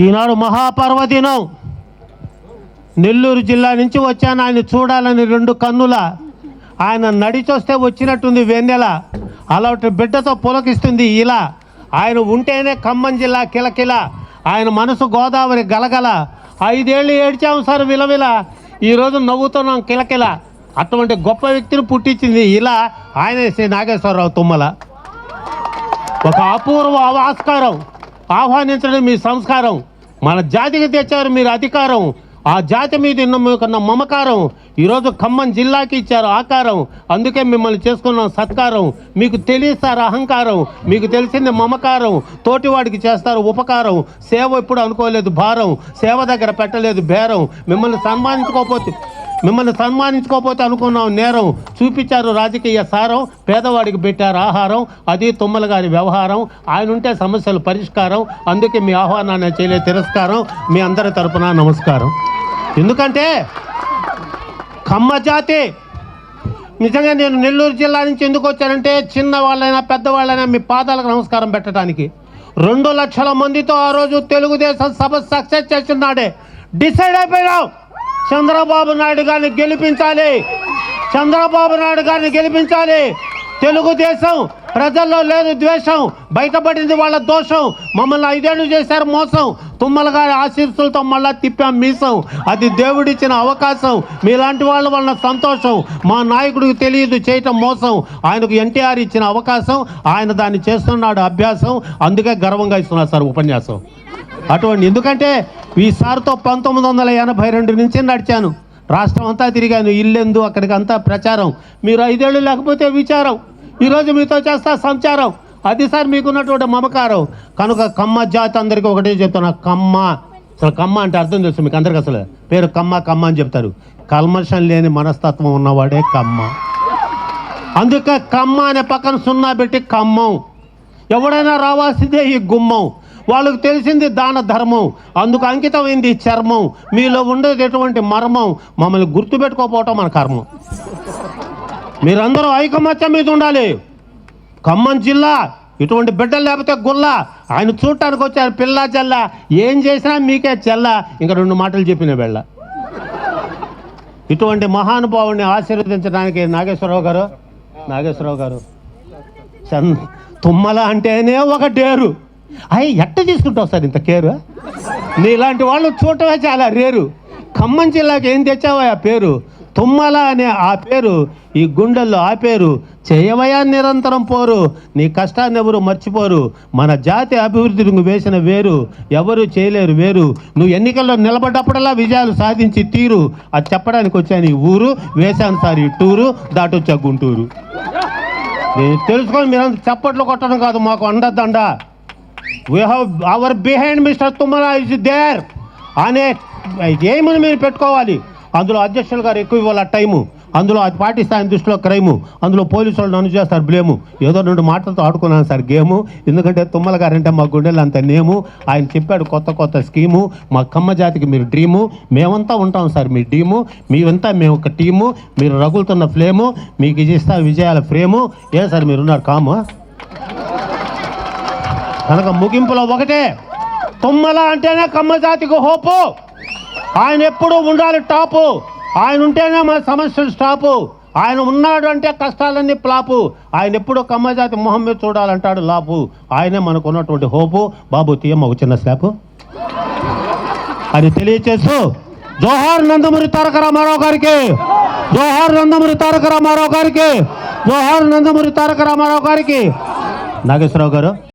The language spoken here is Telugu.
ఈనాడు మహాపర్వదినం. నెల్లూరు జిల్లా నుంచి వచ్చాను. ఆయన చూడాలని రెండు కన్నుల. ఆయన నడిచొస్తే వచ్చినట్టుంది వెన్నెల అలాంటి బిడ్డతో పులకిస్తుంది ఇలా. ఆయన ఉంటేనే ఖమ్మం జిల్లా కిలకిల. ఆయన మనసు గోదావరి గలగల. ఐదేళ్ళు ఏడ్చాము సార్ విలవిల. ఈరోజు నవ్వుతున్నాం కిలకిల. అటువంటి గొప్ప వ్యక్తిని పుట్టించింది ఇలా ఆయనే శ్రీ నాగేశ్వరరావు తుమ్మల. ఒక అపూర్వ ఆస్కారం. ఆహ్వానించడం మీ సంస్కారం. మన జాతికి తెచ్చారు మీరు అధికారం. ఆ జాతి మీద ఉన్న మీకున్న మమకారం. ఈరోజు ఖమ్మం జిల్లాకి ఇచ్చారు ఆకారం. అందుకే మిమ్మల్ని చేసుకున్నాం సత్కారం. మీకు తెలియస్తారు అహంకారం. మీకు తెలిసింది మమకారం. తోటివాడికి చేస్తారు ఉపకారం. సేవ ఎప్పుడు అనుకోలేదు భారం. సేవ దగ్గర పెట్టలేదు బేరం. మిమ్మల్ని సన్మానించుకోకపోతే మిమ్మల్ని సన్మానించుకోకపోతే అనుకున్నాం నేరం చూపించారు రాజకీయ సారం పేదవాడికి పెట్టారు ఆహారం అది తుమ్మల గారి వ్యవహారం ఆయన ఉంటే సమస్యలు పరిష్కారం అందుకే మీ ఆహ్వానాన్ని చేయలే తిరస్కారం మీ అందరి తరపున నమస్కారం. ఎందుకంటే కమ్మ జాతి నిజంగా నేను నెల్లూరు జిల్లా నుంచి ఎందుకు వచ్చానంటే చిన్న వాళ్ళైనా పెద్దవాళ్ళైనా మీ పాదాలకు నమస్కారం పెట్టడానికి. రెండు లక్షల మందితో ఆ రోజు తెలుగుదేశం సభ సక్సెస్ చేస్తున్నాడే. డిసైడ్ అయిపోయినాం. చంద్రబాబు నాయుడు గారిని గెలిపించాలి. చంద్రబాబు నాయుడు గారిని గెలిపించాలి. తెలుగుదేశం ప్రజల్లో లేదు ద్వేషం బయటపడింది వాళ్ళ దోషం. మమ్మల్ని ఐదేళ్ళు చేశారు మోసం. తుమ్మల గారి ఆశీస్సులతో మళ్ళా తిప్పాం మీసం. అది దేవుడిచ్చిన అవకాశం. మీలాంటి వాళ్ళ వలన సంతోషం. మా నాయకుడికి తెలియదు చేయటం మోసం. ఆయనకు ఎన్టీఆర్ ఇచ్చిన అవకాశం. ఆయన దాన్ని చేస్తున్నాడు అభ్యాసం. అందుకే గర్వంగా ఇస్తున్నారు సార్ ఉపన్యాసం. అటువంటి ఎందుకంటే ఈ సార్తో పంతొమ్మిది వందల ఎనభై రెండు నుంచి నడిచాను. రాష్ట్రం అంతా తిరిగాను. ఇల్లెందు అక్కడికి అంతా ప్రచారం. మీరు ఐదేళ్ళు లేకపోతే విచారం. ఈరోజు మీతో చేస్తా సంచారం. అది సార్ మీకున్నటువంటి మమకారం. కనుక కమ్మ జాతి అందరికీ ఒకటే చెప్తున్నా. కమ్మ. అసలు కమ్మ అంటే అర్థం తెలుసు మీకు అందరికీ అసలు. పేరు కమ్మ కమ్మ అని చెప్తారు. కల్మషం లేని మనస్తత్వం ఉన్నవాడే కమ్మ. అందుకే కమ్మ అనే పక్కన సున్నా పెట్టి కమ్మం ఎవడైనా రావాల్సిందే ఈ గుమ్మం. వాళ్ళకు తెలిసింది దాన ధర్మం. అందుకు అంకితమైంది చర్మం. మీలో ఉండేది ఎటువంటి మర్మం? మమ్మల్ని గుర్తుపెట్టుకోపోవటం మన కర్మం. మీరందరూ ఐకమత్యం మీద ఉండాలి. ఖమ్మం జిల్లా ఇటువంటి బిడ్డలు లేకపోతే గుల్ల. ఆయన చూడటానికి వచ్చారు పిల్ల చెల్ల ఏం చేసినా మీకే చెల్ల ఇంకా రెండు మాటలు చెప్పిన వెళ్ళ ఇటువంటి మహానుభావుని ఆశీర్వదించడానికి నాగేశ్వరరావు గారు నాగేశ్వరరావు గారు. చన్ తుమ్మల అంటేనే ఒక డేరు. అయ్యి ఎట్ట తీసుకుంటావు సార్ ఇంత కేరు? నీలాంటి వాళ్ళు చూడటమే చాలా రేరు. ఖమ్మం జిల్లాకి ఏం తెచ్చావా ఆ పేరు? తుమ్మల అనే ఆ పేరు ఈ గుండెల్లో ఆ పేరు. చేయవయా నిరంతరం పోరు. నీ కష్టాన్ని ఎవరు మర్చిపోరు. మన జాతి అభివృద్ధి నువ్వు వేసిన వేరు. ఎవరు చేయలేరు వేరు. నువ్వు ఎన్నికల్లో నిలబడ్డప్పుడల్లా విజయాలు సాధించి తీరు. అది చెప్పడానికి వచ్చాను ఈ ఊరు వేశాను సార్ ఈ టూరు దాటొచ్చా గుంటూరు. నేను తెలుసుకొని మీరు చప్పట్లు కొట్టడం కాదు మాకు అండద్దండా we have our behind mister Tummala is there అనే ఏమని మీరు పెట్టుకోవాలి? అందులో అధ్యక్షులు గారు ఎక్కువ ఇవ్వాలి టైము అందులో అది పాటిస్తే దృష్టిలో క్రైము అందులో పోలీసు వాళ్ళు నన్ను చేస్తారు బ్లేము ఏదో రెండు మాటలతో ఆడుకున్నాను సార్ గేము ఎందుకంటే తుమ్మల గారంటే మా గుండెలు అంత నేము ఆయన చెప్పాడు కొత్త కొత్త స్కీము మా కమ్మ జాతికి మీరు డ్రీము మేమంతా ఉంటాం సార్ మీ డ్రీము మీవంతా మేము ఒక టీము మీరు రగులుతున్న ఫ్లేము మీకు ఇది ఇస్తా విజయాల ఫ్రేము ఏ సార్ మీరున్నారు కాము కనుక ముగింపులో ఒకటే. తుమ్మల అంటేనే కమ్మ జాతికి హోపు. ఆయన ఎప్పుడూ ఉండాలి టాపు. ఆయన ఉంటేనే మన సమస్యలు స్టాపు. ఆయన ఉన్నాడు అంటే కష్టాలన్నీ ప్లాపు ఆయన ఎప్పుడూ కమ్మజాతి మొహం మీద చూడాలంటాడు లాపు. ఆయనే మనకు ఉన్నటువంటి హోపు. బాబు తీయమ్మ ఒక చిన్న స్లాపు. అది తెలియచేస్తూ జోహార్ నందమూరి తారక రామారావు గారికి జోహార్ నందమూరి తారక రామారావు గారికి జోహార్ నందమూరి తారక రామారావు గారికి. నాగేశ్వరరావు గారు.